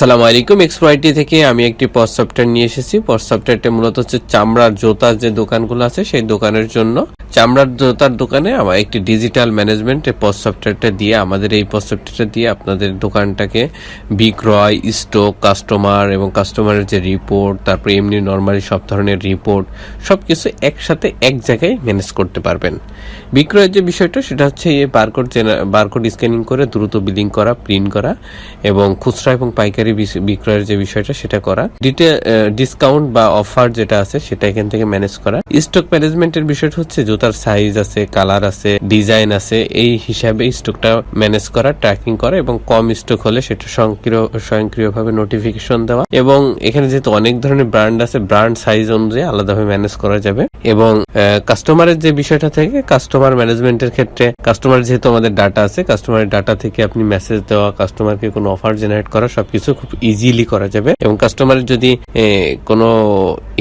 আসসালামু আলাইকুম এক্সপ্রাইটি থেকে আমি একটি পজ সফটওয়্যার নিয়ে এসেছি। পজ সফটওয়্যারটা মূলত হচ্ছে চামড়ার জোতার যে দোকানগুলো আছে, সেই দোকানের জন্য। চামড়ার জোতার দোকানে আমার একটি ডিজিটাল ম্যানেজমেন্ট পজ সফটওয়্যারটা দিয়ে, আমাদের এই পজ সফটওয়্যারটা দিয়ে আপনাদের দোকানটাকে বিক্রয় স্টক কাস্টমার এবং কাস্টমারের যে রিপোর্ট তারপর এমনি নর্মালি সব ধরনের রিপোর্ট সব কিছু একসাথে এক জায়গায় ম্যানেজ করতে পারবেন। বিক্রয়ের যে বিষয়টা, সেটা হচ্ছে এই বারকোড বারকোড স্ক্যানিং করে দ্রুত বিলিং করা প্রিন্ট করা এবং খুচরা এবং পাইকারি বিস- বিক্রয়ের যে বিষয়টা, সেটা করা। ডিটেল ডিসকাউন্ট বা অফার যেটা আছে, সেটা এখান থেকে ম্যানেজ করা। স্টক ম্যানেজমেন্টের বিষয়টা হচ্ছে জুতার সাইজ আছে কালার আছে ডিজাইন আছে, এই হিসাবে স্টকটা ম্যানেজ করা ট্র্যাকিং করা এবং কম স্টক হলে সেটা স্বয়ংক্রিয়, স্বয়ংক্রিয়ভাবে নোটিফিকেশন দেওয়া। এবং এখানে যেহেতু অনেক ধরনের ব্র্যান্ড আছে ব্র্যান্ড সাইজ অনুযায়ী আলাদাভাবে ম্যানেজ করা যাবে। এবং কাস্টমারের যে বিষয়টা থেকে কাস্টমার ম্যানেজমেন্টের ক্ষেত্রে কাস্টমার যেহেতু আমাদের ডাটা আছে কাস্টমারের ডাটা থেকে আপনি মেসেজ দেওয়া কাস্টমারকে কোনো অফার জেনারেট করা, সবকিছু খুব ইজিলি করা যাবে এবং কাস্টমারের যদি কোনো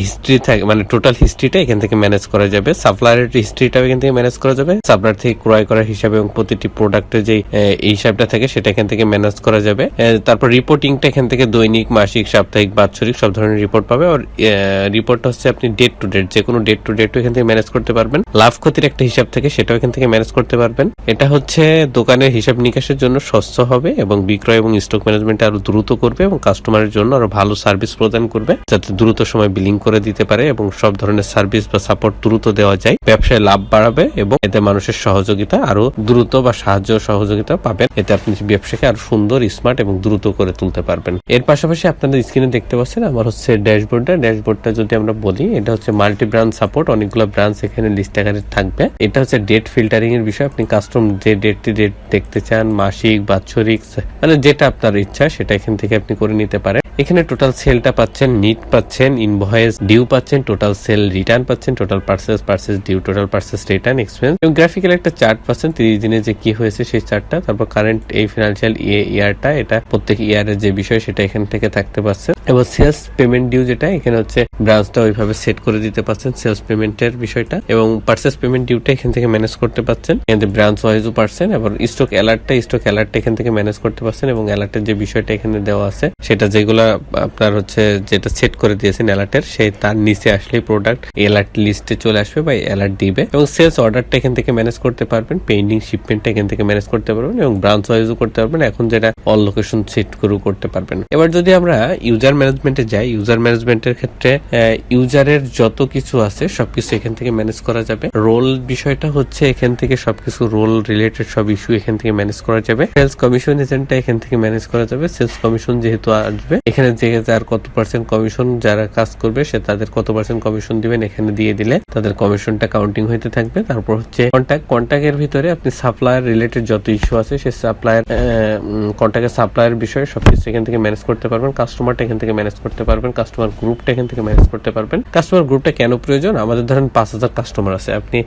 হিস্ট্রি থাকে মানে টোটাল হিস্ট্রিটা এখান থেকে ম্যানেজ করা যাবে। সাপ্লায়ারের হিস্ট্রিটাও এখান থেকে ম্যানেজ করা যাবে। সাপ্লায়ার থেকে ক্রয় করার হিসাবে এবং প্রতিটি প্রোডাক্টের যে হিসাবটা থাকে, সেটা এখান থেকে ম্যানেজ করা যাবে। তারপর রিপোর্টিংটা এখান থেকে দৈনিক, মাসিক, সাপ্তাহিক, বাৎসরিক সব ধরনের রিপোর্ট পাবে। আর রিপোর্টটা হচ্ছে আপনি ডেট টু ডেট যে কোনো ডেট টু ডেট এখান থেকে ম্যানেজ করতে পারবেন। লাভ ক্ষতির একটা হিসাব থেকে, সেটাও এখান থেকে ম্যানেজ করতে পারবেন। এটা হচ্ছে দোকানের হিসাব নিকাশের জন্য স্বচ্ছ হবে এবং বিক্রয় এবং স্টক ম্যানেজমেন্ট আরও দ্রুত করবে এবং কাস্টমারের জন্য আরও ভালো সার্ভিস প্রদান করবে, যাতে দ্রুত সময় বিলিং করে দিতে পারে এবং সব ধরনের সার্ভিস বা সাপোর্ট দ্রুত দেওয়া যায়। ব্যবসায় লাভ বাড়াবে এবং এতে মানুষের সহযোগিতা আরও দ্রুত বা সাহায্য সহযোগিতা পাবেন। এতে আপনি ব্যবসাকে আরও সুন্দর স্মার্ট এবং দ্রুত করে তুলতে পারবেন। এর পাশাপাশি আপনাদের স্ক্রিনে দেখতে পাচ্ছেন আমার হচ্ছে ড্যাশবোর্ডটা। ড্যাশবোর্ডটা যদি আমরা বলি, এটা হচ্ছে মাল্টি ব্রাঞ্চ সাপোর্ট অনেকগুলো ব্রাঞ্চ এখানে লিস্ট আকারে থাকবে। এটা হচ্ছে ডেট ফিল্টারিং এর বিষয়। আপনি কাস্টম যে ডেটটি ডেট দেখতে চান, মাসিক, বাৎসরিক মানে যেটা আপনার ইচ্ছা সেটা এখান থেকে আপনি করে নিতে পারেন। এখানে টোটাল সেলটা পাচ্ছেন নিট পাচ্ছেন ইনভয়েস ডিউ পাচ্ছেন টোটাল সেল রিটার্ন পাচ্ছেন total purchase purchase due total purchase return expense এবং গ্রাফিক্যাল একটা চার্ট পাচ্ছেন, তিরিশ দিনে যে কি হয়েছে সেই চার্টটা তারপর কারেন্ট এই ফিনান্সিয়াল ইয়ারটা এটা প্রত্যেক ইয়ারের যে বিষয় সেটা এখান থেকে থাকতে পারছে। এবং সেলস পেমেন্ট ডিউ যেটা, এখানে হচ্ছে ব্রাঞ্চটা ওইভাবে সেট করে দিতে পারছেন সেলস পেমেন্টের বিষয়টা। এবং পার্সেস পেমেন্ট ডিউটা এখান থেকে ম্যানেজ করতে পারছেন। এখানে ব্রাঞ্চ ওয়াইজও পারছেন, এবং স্টক অ্যালার্টটা স্টক অ্যালার্টটা এখান থেকে ম্যানেজ করতে পারছেন। এবং অ্যালার্টের যে বিষয়টা এখানে দেওয়া আছে। সেটা যেগুলো আপনার হচ্ছে যেটা সেট করে দিয়েছেন অ্যালার্টের সেই তার নিচে আসলেই প্রোডাক্ট অ্যালার্ট লিস্টে চলে আসবে বা অ্যালার্ট দিবে। এবং সেলস অর্ডারটা এখান থেকে ম্যানেজ করতে পারবেন পেন্ডিং শিপমেন্টটা এখান থেকে ম্যানেজ করতে পারবেন এবং ব্রাঞ্চ ওয়াইজও করতে পারবেন। এখন যেটা অল লোকেশন সেট করে করতে পারবেন। এবার যদি আমরা ইউজার ম্যানেজমেন্টে যাই ইউজার ম্যানেজমেন্টের ক্ষেত্রে ইউজারের যত কিছু আছে সবকিছু এখান থেকে ম্যানেজ করা যাবে। রোল বিষয়টা হচ্ছে এখান থেকে সবকিছু রোল রিলেটেড সব ইস্যু এখান থেকে ম্যানেজ করা যাবে। সেলস কমিশন এজেন্টটা এখান থেকে ম্যানেজ করা যাবে। সেলস কমিশন যেহেতু আসবে, এখানে যে যার কত পার্সেন্ট কমিশন যারা কাজ করবে, সে তাদের কত পার্সেন্ট কমিশন দিবেন এখানে দিয়ে দিলে তাদের কমিশনটা কাউন্টিং হইতে থাকবে। তারপর হচ্ছে কন্ট্যাক্ট কন্ট্যাক্টের ভিতরে আপনি সাপ্লায়ার রিলেটেড যত ইস্যু আছে, সে সাপ্লায়ার কন্ট্যাক্টের সাপ্লায়ার বিষয়ে সবকিছু এখান থেকে ম্যানেজ করতে পারবেন কাস্টমারটা এখান থেকে ম্যানেজ করতে পারবেন কাস্টমার গ্রুপটা এখান থেকে ম্যানেজ করতে পারবেন। কাস্টমার গ্রুপটা কেন প্রয়োজন? আমাদের ধরেন পাঁচ হাজার কাস্টমার আছে, আপনি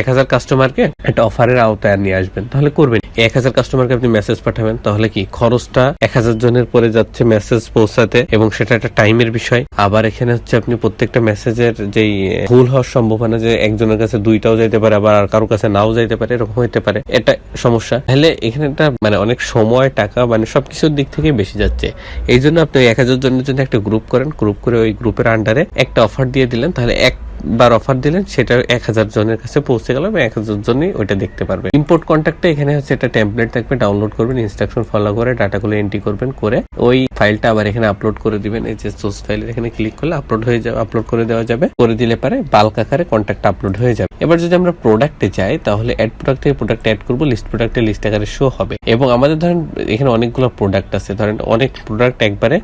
এক হাজার কাস্টমারকে একটা অফারের আওতায় নিয়ে আসবেন, তাহলে করবেন। এক হাজার কাস্টমারকে আপনি মেসেজ পাঠাবেন, তাহলে কি খরচটা এক হাজার জনের পরে যাচ্ছে মেসেজ পৌঁছাতে এবং সেটা একটা টাইমের বিষয়। আবার এখানে হচ্ছে আপনি প্রত্যেকটা মেসেজের যেই ভুল হওয়ার সম্ভাবনা যে একজনের কাছে দুইটাও যাইতে পারে, আবার আর কারও কাছে নাও যাইতে পারে, এরকম হইতে পারে, এটা সমস্যা। তাহলে এখানে একটা মানে অনেক সময়, টাকা মানে সবকিছুর দিক থেকে বেশি যাচ্ছে। এই জন্য আপনি এক হাজার জনের জন্য একটা গ্রুপ করেন গ্রুপ করে ওই গ্রুপের আন্ডারে একটা অফার দিয়ে দিলেন, তাহলে এক বার অফার দিলেন, সেটা এক হাজার জনের কাছে পৌঁছে গেল এবং এক হাজার জনই ওইটা দেখতে পারবে। ইম্পোর্ট কন্ট্যাক্টে এখানে হচ্ছে একটা টেমপ্লেট থাকবে ডাউনলোড করবেন ইনস্ট্রাকশন ফলো করে ডাটাগুলো এন্ট্রি করবেন, করে ওই ফাইলটা আবার এখানে আপলোড করে দিবেন। এই যে সোর্স ফাইলের এখানে ক্লিক করলে আপলোড হয়ে যাবে আপলোড করে দেওয়া যাবে, করে দিলে পারে বাল্ক আকারে কন্ট্যাক্ট আপলোড হয়ে যাবে। এবার যদি আমরা প্রোডাক্টে যাই, তাহলে অ্যাড প্রোডাক্টে প্রোডাক্ট অ্যাড করব লিস্ট প্রোডাক্টে লিস্ট আকারে শো হবে। এবং আমাদের ধরেন এখানে অনেকগুলো প্রোডাক্ট আছে, ধরেন অনেক প্রোডাক্ট একবারে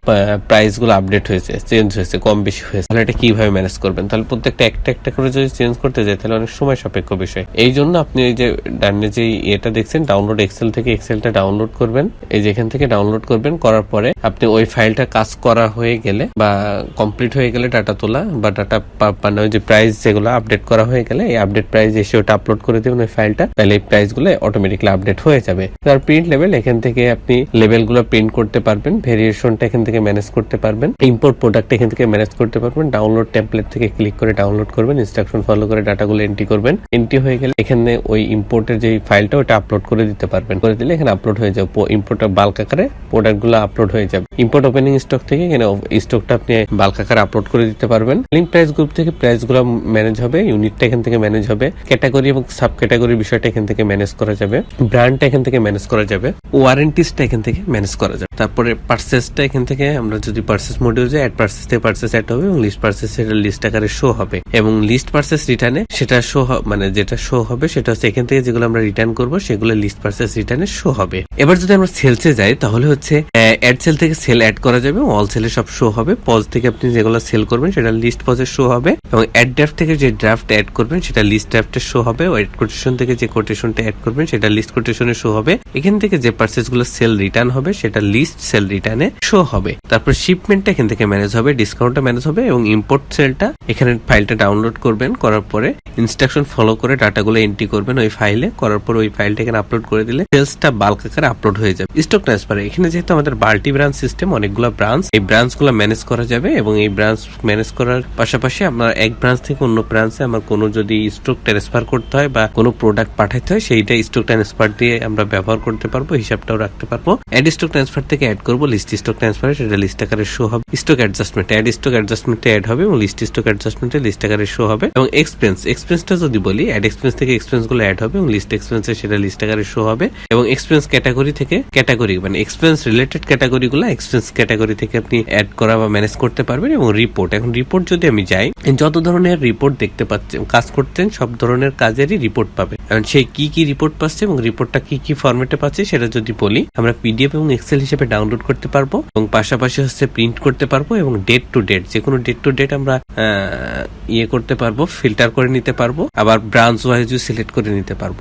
প্রাইসগুলো আপডেট হয়েছে চেঞ্জ হয়েছে, কম বেশি হয়েছে। তাহলে এটা কীভাবে ম্যানেজ করবেন? তাহলে প্রত্যেকটা একটা একটা করে যদি চেঞ্জ করতে যাই, তাহলে অনেক সময় সাপেক্ষ বিষয়। এই জন্য আপনি এই যে ডানে যে এটা দেখছেন ডাউনলোড এক্সেল থেকে এক্সেলটা ডাউনলোড করবেন। এই যে এখান থেকে ডাউনলোড করবেন, করার পরে আপনি ওই ফাইলটা কাজ করা হয়ে গেলে বা কমপ্লিট হয়ে গেলে ডাটা তোলা বা ডাটা মানে ওই যে প্রাইস যেগুলো আপডেট করা হয়ে গেলে, এই আপডেট প্রাইস এসে ওটা আপলোড করে দেবেন ওই ফাইলটা তাহলে এই প্রাইসগুলো অটোমেটিকলি আপডেট হয়ে যাবে। তার প্রিন্ট লেভেল এখান থেকে আপনি লেভেলগুলো প্রিন্ট করতে পারবেন ভেরিয়েশনটা এখান থেকে ম্যানেজ করতে পারবেন ইম্পোর্ট প্রোডাক্ট এখান থেকে ম্যানেজ করতে পারবেন ডাউনলোড টেমপ্লেট থেকে ক্লিক করে ডাউনলোড ডাউনলোড করবেন ইনস্ট্রাকশন ফলো করে ডাটাগুলো এন্ট্রি করবেন। এন্ট্রি হয়ে গেলে এখানে ওই ইম্পোর্টের যে ফাইলটা ওটা আপলোড করে দিতে পারবেন। করে দিলে এখানে আপলোড হয়ে যাবে ইম্পোর্টার বাল্ক আকারে প্রোডাক্টগুলো আপলোড হয়ে যাবে। ইম্পোর্ট ওপেনিং স্টক থেকে এখানে স্টকটা আপনি বাল্ক আকারে আপলোড করে দিতে পারবেন। লিঙ্ক প্রাইস গ্রুপ থেকে প্রাইসগুলো ম্যানেজ হবে ইউনিটটা এখান থেকে ম্যানেজ হবে। ক্যাটাগরি এবং সাব ক্যাটাগরির বিষয়টা এখান থেকে ম্যানেজ করা যাবে। ব্র্যান্ডটা এখান থেকে ম্যানেজ করা যাবে। ওয়ারেন্টিসটা এখান থেকে ম্যানেজ করা যাবে। তারপরে পার্সেসটা এখান থেকে আমরা যদি পার্সেস মডিউল যাই অ্যাড পার্সেস থেকে পার্সেস অ্যাড হবে এবং লিস্ট পার্সেস সেটা লিস্ট আকারে শো হবে। এবং লিস্ট পার্সেস রিটার্নে সেটা শো মানে যেটা শো হবে সেটা হচ্ছে এখান থেকে যেগুলো আমরা রিটার্ন করব, সেগুলো লিস্ট পার্সেস রিটার্নে শো হবে। এবার যদি আমরা সেলসে যাই, তাহলে হচ্ছে অ্যাড সেল থেকে সেল অ্যাড করা যাবে অল সেলে সব শো হবে। পজ থেকে আপনি যেগুলো সেল করবেন সেটা লিস্ট পজে শো হবে এবং অ্যাড ড্রাফট থেকে যে ড্রাফট অ্যাড করবেন সেটা লিস্ট ড্রাফটে শো হবে অ্যাড কোটেশন থেকে যে কোটেশনটা অ্যাড করবেন সেটা লিস্ট কোটেশনে শো হবে। এখান থেকে যে পার্সেসগুলো সেল রিটার্ন হবে সেটা লিস্ট সেল রিটার্নে শো হবে। তারপর শিপমেন্টটা এখান থেকে ম্যানেজ হবে ডিসকাউন্টটা ম্যানেজ হবে এবং ইম্পোর্ট সেলটা এখানে ফাইলটা ডাউনলোড করবেন, করার পরে ইনস্ট্রাকশন ফলো করে ডাটাগুলো এন্ট্রি করবেন ওই ফাইলে করার পর ওই ফাইলটা এখানে আপলোড করে দিলে সেলসটা বাল্ক আকারে আপলোড হয়ে যাবে। স্টক ট্রান্সফার এখানে যেহেতু আমাদের বাল্টি ব্রাঞ্চ সিস্টেম অনেকগুলো ব্রাঞ্চ এই ব্রাঞ্চগুলো ম্যানেজ করা যাবে এবং এই ব্রাঞ্চ ম্যানেজ করার পাশাপাশি আপনার এক ব্রাঞ্চ থেকে অন্য ব্রাঞ্চে আমার কোনো যদি স্টক ট্রান্সফার করতে হয় বা কোনো প্রোডাক্ট পাঠাইতে হয়, সেইটা স্টক ট্রান্সফার দিয়ে আমরা ব্যবহার করতে পারব, হিসাবটাও রাখতে পারব। অ্যাড স্টক ট্রান্সফার থেকে অ্যাড করব লিস্ট স্টক ট্রান্সফারে সেটা লিস্ট আকারে শো হবে। স্টক অ্যাডজাস্টমেন্ট অ্যাড স্টক অ্যাডজাস্টমেন্টে অ্যাড হবে এবং লিস্ট স্টক অ্যাডজাস্টমেন্টে লিস্ট আকারে শো হবে এবং এক্সপেন্স এক্সপেন্সটা যদি বলি অ্যাড এক্সপেন্স থেকে এক্সপেন্সগুলো অ্যাড হবে এবং লিস্ট এক্সপেন্সে সেটা লিস্ট আকারে শো হবে এবং এক্সপেন্স ক্যাটাগরি থেকে ক্যাটাগরি মানে এক্সপেন্স রিলেটেড ক্যাটাগরি গুলো এক্সপেন্স ক্যাটাগরি থেকে আপনি অ্যাড করা বা ম্যানেজ করতে পারবেন এবং রিপোর্ট এখন রিপোর্ট যদি আমি যাই, যত ধরনের রিপোর্ট দেখতে পাচ্ছেন কাজ করতেন সব ধরনের কাজেরই রিপোর্ট পাবে। এখন সেই কি কি রিপোর্ট পাচ্ছে এবং রিপোর্টটা কি কি ফরম্যাটে পাচ্ছে সেটা যদি বলি, আমরা পিডিএফ এবং এক্সেল হিসেবে ডাউনলোড করতে পারব এবং পাশাপাশি হচ্ছে প্রিন্ট করতে পারব এবং ডেট টু ডেট যে কোনো ডেট টু ডেট আমরা ইয়ে করতে পারব ফিল্টার করে নিতে পারব, আবার ব্রাঞ্চ ওয়াইজ সিলেক্ট করে নিতে পারব।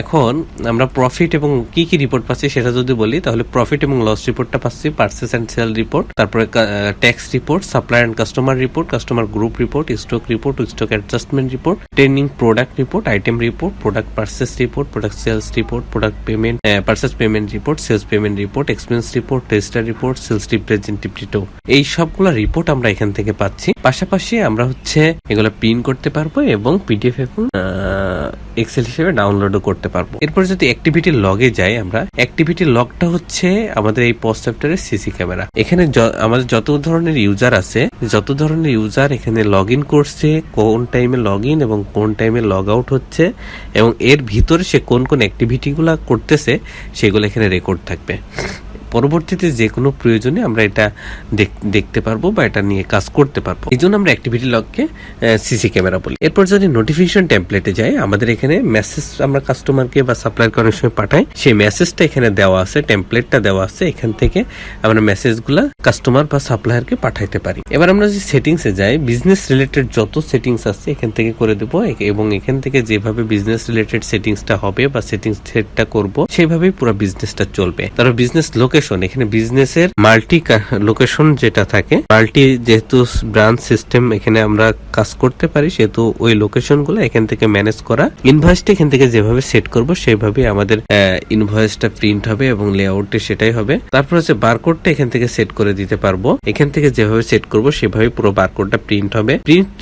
এখন আমরা প্রফিট এবং কি কি রিপোর্ট পাচ্ছি সেটা যদি বলি, তাহলে প্রফিট এবং লস রিপোর্টটা পাচ্ছি পার্সেস অ্যান্ড সেল রিপোর্ট তারপরে tax report supply and customer report customer group report stock report stock adjustment report training product report item report product purchase report product sales report product payment purchase payment report sales payment report expense report register report sales representative এই সবগুলো report আমরা এখান থেকে পাচ্ছি। পাশাপাশি আমরা হচ্ছে এগুলো প্রিন্ট করতে পারব এবং পিডিএফ এবং এক্সেল হিসেবে ডাউনলোডও করতে পারব। এরপর যদি অ্যাক্টিভিটি লগে যাই আমরা অ্যাক্টিভিটি লগটা হচ্ছে আমাদের এই পোস্ট সফটওয়্যারের সিসি ক্যামেরা এখানে আমাদের যত ধরনের ইউজার আছে, যত ধরনের ইউজার এখানে লগ ইন করছে, কোন টাইমে লগ ইন এবং কোন টাইমে লগ আউট হচ্ছে, এবং এর ভিতরে সে কোন কোন অ্যাক্টিভিটি গুলা করতেছে, সেগুলো এখানে রেকর্ড থাকবে। পরবর্তীতে যে কোনো প্রয়োজনে আমরা এটা দেখ- দেখতে পারব বা এটা নিয়ে কাজ করতে পারব। এই জন্য আমরা অ্যাক্টিভিটি লগকে সিসি ক্যামেরা বলি। এরপর যদি নোটিফিকেশন টেমপ্লেটে যাই, আমাদের এখানে মেসেজ আমরা কাস্টমারকে বা সাপ্লায়ার করার সময় পাঠাই। সেই মেসেজটা এখানে দেওয়া আছে টেমপ্লেটটা দেওয়া আছে। এখান থেকে আমরা মেসেজগুলা কাস্টমার বা সাপ্লায়ারকে পাঠাইতে পারি। এবার আমরা যদি সেটিংসে যাই বিজনেস রিলেটেড যত সেটিংস আছে, এখান থেকে করে দেবো। এবং এখান থেকে যেভাবে বিজনেস রিলেটেড সেটিংসটা হবে বা সেটিংস সেটটা করব সেভাবেই পুরো বিজনেসটা চলবে। তারপর বিজনেস লোকেশন এখানে বিজনেসের মাল্টি লোকেশন যেটা থাকে মাল্টি যেহেতু ব্রাঞ্চ সিস্টেম এখানে আমরা কাজ করতে পারি, সেহেতু ওই লোকেশনগুলো এখান থেকে ম্যানেজ করা। ইনভয়েসটা এখান থেকে যেভাবে সেট করব সেভাবে আমাদের ইনভয়েসটা প্রিন্ট হবে এবং লেআউটে সেটাই হবে। তারপর হচ্ছে বারকোডটা এখান থেকে সেট করে দিতে পারব। এখান থেকে যেভাবে সেট করব সেভাবে পুরো বারকোডটা প্রিন্ট হবে। প্রিন্ট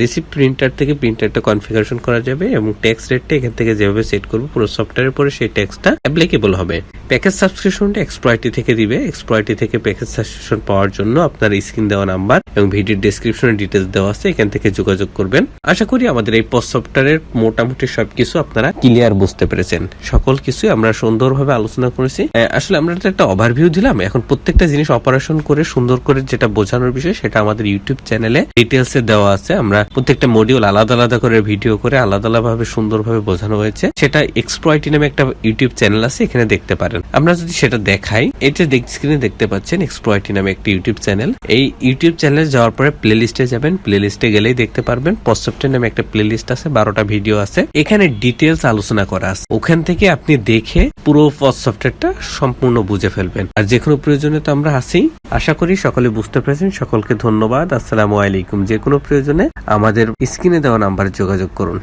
রিসিপ্ট প্রিন্টার থেকে প্রিন্টারটা কনফিগারেশন করা যাবে এবং ট্যাক্স রেটটা এখান থেকে যেভাবে সেট করব, পুরো সফটওয়্যারের পরে সেই ট্যাক্সটা অ্যাপ্লিকেবল হবে। প্যাকেজ সাবস্ক্রিপশনটা এক্সপ্লয়টি থেকে দিবে। এক্সপ্লয়টি থেকে প্যাকেজ সাবস্ক্রিপশন পাওয়ার জন্য আপনার স্ক্রিন দেওয়া নাম্বার এবং ভিডিও ডেসক্রিপশনে ডিটেলস দেওয়া আছে, এখান থেকে যোগাযোগ করবেন। আশা করি আমাদের এই পোস্ট সফটওয়্যারের মোটামুটি সবকিছু আপনারা ক্লিয়ার বুঝতে পেরেছেন। সকল কিছু আমরা সুন্দরভাবে আলোচনা করেছি। আসলে আমরা একটা ওভারভিউ দিলাম। এখন প্রত্যেকটা জিনিস অপারেশন করে, সুন্দর করে যেটা বোঝানোর বিষয়, সেটা আমাদের ইউটিউব চ্যানেলে ডিটেলস এ দেওয়া আছে। আমরা প্রত্যেকটা মডিউল আলাদা আলাদা করে ভিডিও করে, আলাদা আলাদা ভাবে সুন্দরভাবে বোঝানো হয়েছে। সেটা এক্সপ্লয়টি নামে একটা ইউটিউব চ্যানেল আছে, এখানে দেখতে পারেন। আমরা যদি সেটা দেখাই এটা স্ক্রিনে দেখতে পাচ্ছেন এক্সপ্লয়টি নামে একটি ইউটিউব চ্যানেল এই ইউটিউব চ্যানেলে যাওয়ার পরে প্লে লিস্টে যাবেন। প্লে লিস্টে গেলেই দেখতে পারবেন পসেপ্টের নামে একটা প্লে লিস্ট আছে, বারোটা ভিডিও আছে। এখানে ডিটেলস আলোচনা করা আছে। ওখান থেকে আপনি দেখে পুরো সফটওয়্যারটা সম্পূর্ণ বুঝে ফেলবেন। আর যে কোনো প্রয়োজনে তো আমরা আছি। আশা করি সকলে বুঝতে পেরেছেন। সকলকে ধন্যবাদ। আসসালামু আলাইকুম। যে কোনো প্রয়োজনে আমাদের স্ক্রিনে দেওয়া নাম্বারে যোগাযোগ করুন।